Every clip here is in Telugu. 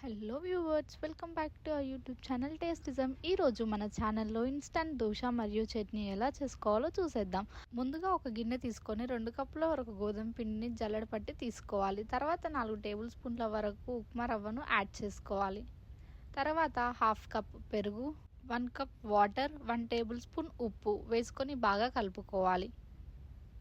Hello viewers welcome back to our YouTube channel Tastyism ఈరోజు మన ఛానల్లో ఇన్స్టంట్ దోశ మరియు చట్నీ ఎలా చేసుకోవాలో చూసేద్దాం. ముందుగా ఒక గిన్నె తీసుకొని రెండు కప్పుల వరకు గోధుమ పిండిని జల్లడ పట్టి తీసుకోవాలి. తర్వాత నాలుగు టేబుల్ స్పూన్ల వరకు ఉప్మా రవ్వను యాడ్ చేసుకోవాలి. తర్వాత హాఫ్ కప్ పెరుగు one cup water one tablespoon ఉప్పు వేసుకొని బాగా కలుపుకోవాలి.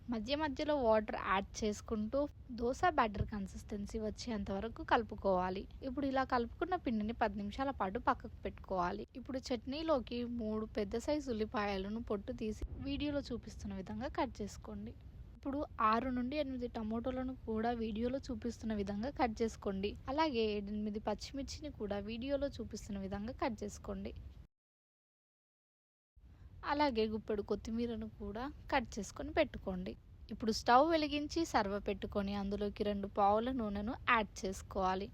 మధ్య మధ్యలో వాటర్ యాడ్ చేసుకుంటూ దోశ బ్యాటర్ కన్సిస్టెన్సీ వచ్చేంత వరకు కలుపుకోవాలి. ఇప్పుడు ఇలా కలుపుకున్న పిండిని పది నిమిషాల పాటు పక్కకు పెట్టుకోవాలి. ఇప్పుడు చట్నీలోకి మూడు పెద్ద సైజు ఉల్లిపాయలను పొట్టు తీసి వీడియోలో చూపిస్తున్న విధంగా కట్ చేసుకోండి. ఇప్పుడు ఆరు నుండి ఎనిమిది టమోటోలను కూడా వీడియోలో చూపిస్తున్న విధంగా కట్ చేసుకోండి. అలాగే ఎనిమిది పచ్చిమిర్చిని కూడా వీడియోలో చూపిస్తున్న విధంగా కట్ చేసుకోండి. అలాగే గుప్పెడు కొత్తిమీరను కూడా కట్ చేసుకొని పెట్టుకోండి. ఇప్పుడు స్టవ్ వెలిగించి సర్వ పెట్టుకొని అందులోకి రెండు పావుల నూనెను యాడ్ చేసుకోవాలి.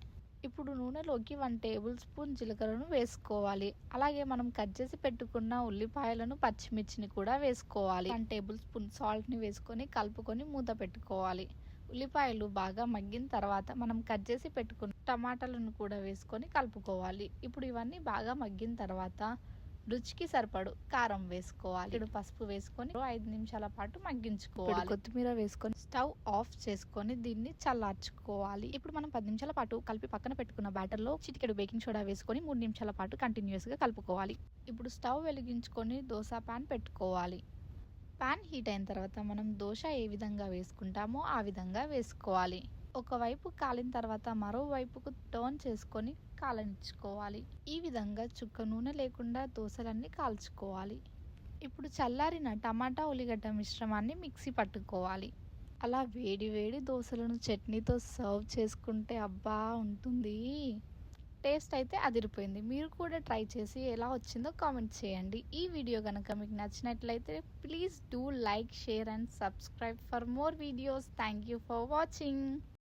ఇప్పుడు నూనెలోకి వన్ టేబుల్ స్పూన్ జీలకర్రను వేసుకోవాలి. అలాగే మనం కట్ చేసి పెట్టుకున్న ఉల్లిపాయలను పచ్చిమిర్చిని కూడా వేసుకోవాలి. వన్ టేబుల్ స్పూన్ సాల్ట్ని వేసుకొని కలుపుకొని మూత పెట్టుకోవాలి. ఉల్లిపాయలు బాగా మగ్గిన తర్వాత మనం కట్ చేసి పెట్టుకున్న టమాటాలను కూడా వేసుకొని కలుపుకోవాలి. ఇప్పుడు ఇవన్నీ బాగా మగ్గిన తర్వాత రుచికి సరిపడు కారం వేసుకోవాలి. ఇప్పుడు పసుపు వేసుకొని ఐదు నిమిషాల పాటు మగ్గించుకోవాలి. కొత్తిమీర వేసుకొని స్టవ్ ఆఫ్ చేసుకొని దీన్ని చల్లార్చుకోవాలి. ఇప్పుడు మనం పది నిమిషాల పాటు కలిపి పక్కన పెట్టుకున్న బ్యాటర్లో చిటికెడు బేకింగ్ సోడా వేసుకొని మూడు నిమిషాల పాటు కంటిన్యూస్గా కలుపుకోవాలి. ఇప్పుడు స్టవ్ వెలిగించుకొని దోశ పాన్ పెట్టుకోవాలి. పాన్ హీట్ అయిన తర్వాత మనం దోశ ఏ విధంగా వేసుకుంటామో ఆ విధంగా వేసుకోవాలి. ఒకవైపు కాలిన తర్వాత మరోవైపుకు టర్న్ చేసుకొని కాలనిచ్చుకోవాలి. ఈ విధంగా చుక్క నూనె లేకుండా దోశలన్నీ కాల్చుకోవాలి. ఇప్పుడు చల్లారిన టమాటా ఉల్లిగడ్డ మిశ్రమాన్ని మిక్సీ పట్టుకోవాలి. అలా వేడి వేడి దోశలను చట్నీతో సర్వ్ చేసుకుంటే అబ్బా! ఉంటుంది. టేస్ట్ అయితే అదిరిపోయింది. మీరు కూడా ట్రై చేసి ఎలా వచ్చిందో కామెంట్ చేయండి. ఈ వీడియో కనుక మీకు నచ్చినట్లయితే please do like share and subscribe for more videos. Thank you for watching.